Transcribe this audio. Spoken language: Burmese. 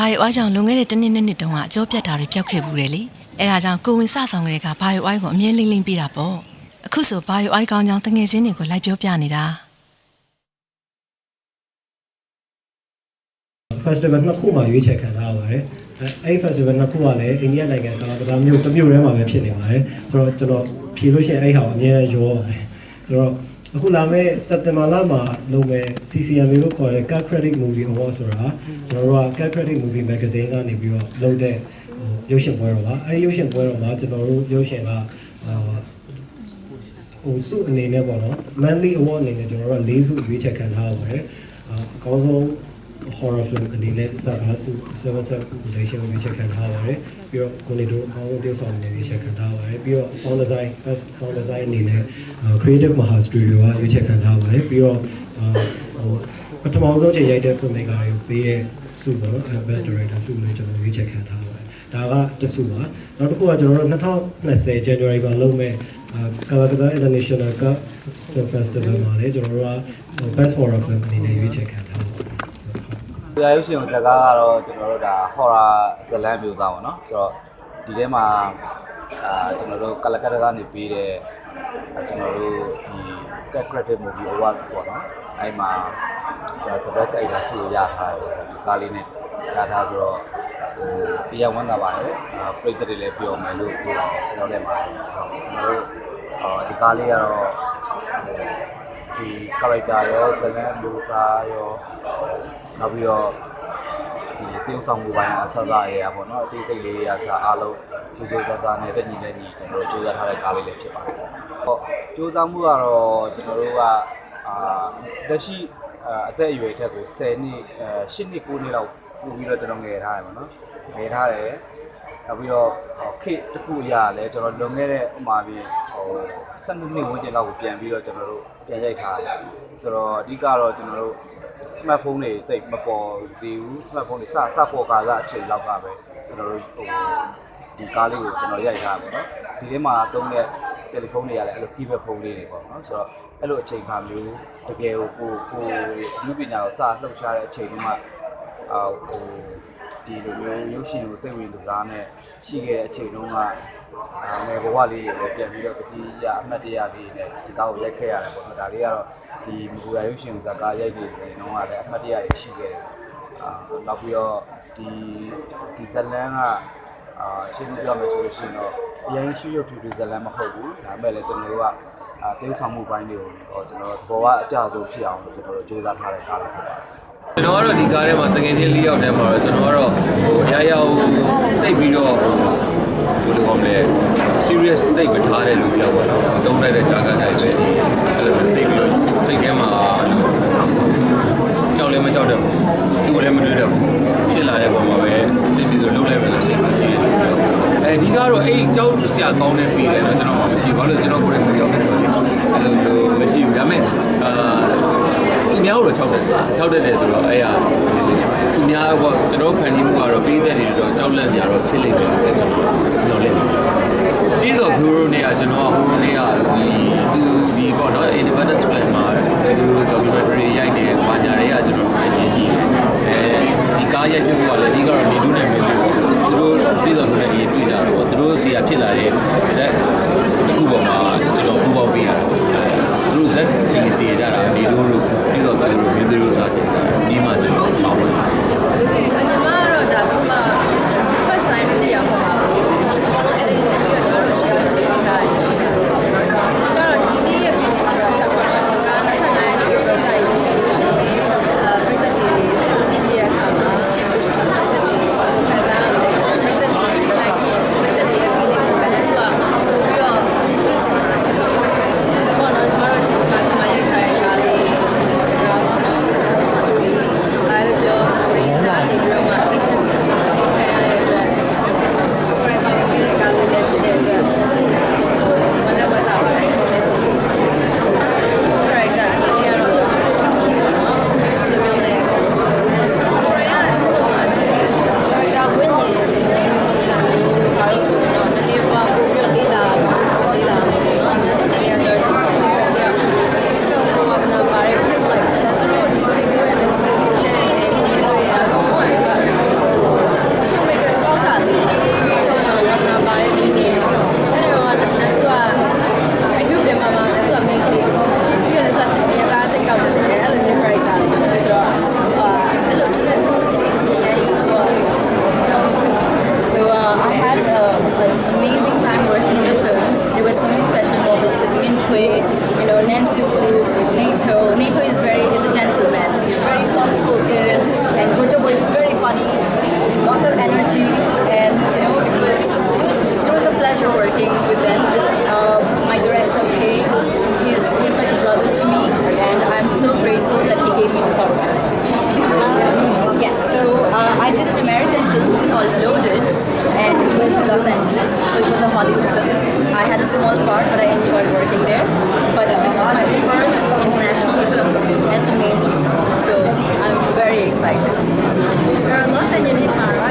ဘာရွိုးကြောင့်လွန်ခဲ့တဲ့တစ်နှစ်နှစ်နှစ်တုန်းကအကြောပြတ်တာတွေပျောက်ခဲ့ဘူးတယ်လေအဲဒါကြောင့်ကိုဝင်စဆောင်ကလေးကဘာရွိုးကိုအမြဲလိမ့်လိမ့်ပေးတာပေါ့အခုဆိုဘာရွိုးကောင်းကြောင်းတငယ်ချင်းတွေကိုလိုက်ပြောပြနေတာ festival နှစ်ခုမှရွေးချယ်ခံထားရပါတယ်အဲအဲ့ festival နှစ်ခုကလည်းအိန္ဒိယနိုင်ငံကဒါမျိုးတစ်မျိုးတည်းမှာပဲဖြစ်နေပါတယ်ဆိုတော့ကျွန်တော်ဖြေလို့ရှိရင်အဲ့ဟာကိုအများကြီးရောပါတယ်ဆိုတော့ အခုလာမယ့်စက်တင်ဘာလမှာလုပ်မဲ့ CCMA လို့ခေါ်တဲ့ Cat Credit Movie Award ဆိုတာကျွန်တော်တို့က Cat Credit Movie Magazine ကနေပြီးတော့လုပ်တဲ့ဟိုရုပ်ရှင်ပွဲတော်ပါအဲဒီရုပ်ရှင်ပွဲတော်မှာကျွန်တော်တို့ရုပ်ရှင်ကအာဟိုစုအနေနဲ့ပေါ့နော် monthly award အနေနဲ့ကျွန်တော်တို့က၄စုရွေးချယ်ခံထားရပါတယ်အာအကောင်းဆုံး horror film အနေနဲ့စကားစု seven set relation ရွေးချယ်ခံထားရပါတယ်ပြီးတော့ကိုနေတို့အကောင်းဆုံး tiêu ဆောင်အနေနဲ့ရွေးချယ်ခံထားရပါတယ်ပြီးတော့ sound design best sound design အနေနဲ့ creative maha studio ကရွေးချယ်ခံထားရပါတယ်ပြီးတော့အာဟိုပထမဆုံးချိန်ရိုက်တဲ့ filmmaker တွေကိုပေးတဲ့စုပေါ့နော် best director စုလို့ကျွန်တော်ရွေးချယ်ခံထားရပါတယ်ဒါကတစုပါနောက်တစ်ခုကကျွန်တော်တို့2020 January မှာလုပ်မဲ့ကာလာကတာ International Cup Festival မှာလည်းကျွန်တော်တို့က Best Horror Film အနေနဲ့ရွေးချယ်ခံထားပါ တရားရုပ်ရှင်ဇာတ်ကားကတော့ကျွန်တော်တို့ဒါ horror ဇာတ်လမ်းမျိုးစားပေါ့နော်ဆိုတော့ဒီထဲမှာအာကျွန်တော်တို့ကလကတကနေပေးတဲ့ကျွန်တော်တို့ဒီ Credit Movie Award ပေါ့နော်အဲ့မှာကျွန်တော် the best actor ဆီရထားတယ်ဒီကားလေးနဲ့ရထားဆိုတော့ဟိုတရားဝန်တာပါတယ်ပြိတ္တတွေလည်းပြောမယ်လို့ပြောတယ်ကျွန်တော်လည်းပါတယ်ကျွန်တော်တို့ဒီကားလေးကတော့ ဒီ character ရောဇာတ်လမ်းမျိုးစားရောနောက်ပြီးတော့ဒီတင်းဆောင်မှုပိုင်းအဆအဆရရပေါ့နော်အသေးစိတ်လေးရအဆအားလုံးကျိုးကျိုးဆဆနဲ့တက်ညီနဲ့ညီကျွန်တော်တို့စူးစမ်းထားတဲ့ကားလေးလေးဖြစ်ပါတယ်။ဟုတ်စူးစမ်းမှုကတော့ကျွန်တော်တို့ကအာလက်ရှိအာအသက်အရွယ်ထက်ကို10နှစ်အဲ10နှစ်9နှစ်လောက်ပို့ပြီးတော့ကျွန်တော်ငယ်ထားတယ်ပေါ့နော်။ငယ်ထားတယ်နောက်ပြီးတော့ခေတ်တစ်ခုအရာလည်းကျွန်တော်လွန်ခဲ့တဲ့ဥမာပြီးဟို 12နှစ်ဝန်းကျင်လောက်ကိုပြန်ပြီးတော့ကျွန်တော်တို့ပြန်ရိုက်ထားတယ်ဆိုတော့အဓိကတော့ကျွန်တော်တို့ smartphone တွေတိတ်မပေါ်သေးဘူး smartphone တွေစစပေါ်ကာကအချိန်လောက်ကပဲကျွန်တော်တို့ဟိုဒီကားလေးကိုကျွန်တော်ရိုက်ထားပါတော့ဒီထဲမှာသုံးတဲ့တယ်လီဖုန်းတွေကလည်းအဲ့လို keypad ဖုန်းလေးတွေပေါ့နော်ဆိုတော့အဲ့လိုအချိန်ခါမျိုးတကယ်ကိုကိုကိုအမှုပညာကိုစလှုပ်ရှားတဲ့အချိန်တုန်းကအာဟို ဒီလိုမျိုးရုပ်ရှင်ကိုစိတ်ဝင်စားနဲ့ရှိခဲ့တဲ့အချိန်တုန်းကအာငယ်ဘဝလေးတွေလည်းပြန်ပြီးတော့တတိယအမှတ်တရလေးနဲ့ဒီကားကိုရိုက်ခဲ့ရတယ်ပေါ့နော်ဒါလေးကတော့ဒီမူရာရုပ်ရှင်ဇာတ်ကားရိုက်နေဆိုရင်တော့လည်းအမှတ်တရတွေရှိခဲ့တယ်အာနောက်ပြီးတော့ဒီဒီဇလန်ကအာရှင်းပြပြောမယ်ဆိုလို့ရှိရင်တော့အရင်ရှိရုပ်ထူထူဇလန်မဟုတ်ဘူးဒါပေမဲ့လည်းကျွန်တော်တို့ကအာတင်းဆောင်မှုပိုင်းတွေကိုတော့ကျွန်တော်တို့သဘောကအကျဆုံးဖြစ်အောင်ကျွန်တော်တို့စူးစမ်းထားတဲ့ကားလေးဖြစ်ပါတယ် ကျွန်တော်ကတော့ဒီကားထဲမှာတကယ်ချင်း၄ယောက်တည်းမှာတော့ကျွန်တော်ကတော့ဟိုအရာရာကိုတိတ်ပြီးတော့ဟိုဘယ်လိုကောင်းလဲ serious တိတ်မထားတဲ့လူပြောက်ပါတော့အတုံးလိုက်တဲ့ဂျာကန်တိုင်းပဲအဲ့လိုတိတ်ပြီးတော့စိတ်ထဲမှာကြောက်လည်းမကြောက်တော့ကျူလည်းမတွေးတော့ဖြစ်လာတဲ့ပုံမှာပဲစိတ်ပြီးတော့လှုပ်လိုက်မယ်လို့စိတ်ရှိတယ်အဲဒီကတော့အဲ့ကြောက်စရာကောင်းတဲ့ပြည်တယ်တော့ကျွန်တော်မှမရှိပါဘူးကျွန်တော်ကိုယ်တိုင်မကြောက်ဘူးအဲ့လိုလိုမရှိဘူးဒါပေမဲ့အာ သူများတော့6တက်6တက်တယ်ဆိုတော့အဲ့ဟာသူများပေါ့ကျွန်တော်ဖန်တီးမှုကတော့ပြည်သက်တွေတော့ကြောက်လန့်ကြတော့ဖြစ်လိမ့်မယ်လို့ကျွန်တော်ပြောလိုက်တယ်ပြီးတော့ဘလူးရိုနေကကျွန်တော်ကဟိုရိုနေကဒီသူဒီပေါ့နော် independence plan မှာ Hollywood film. I had a small part, but I enjoyed working there. But this is my first international film as a main lead, so I'm very excited. You're a Los Angeles man, right?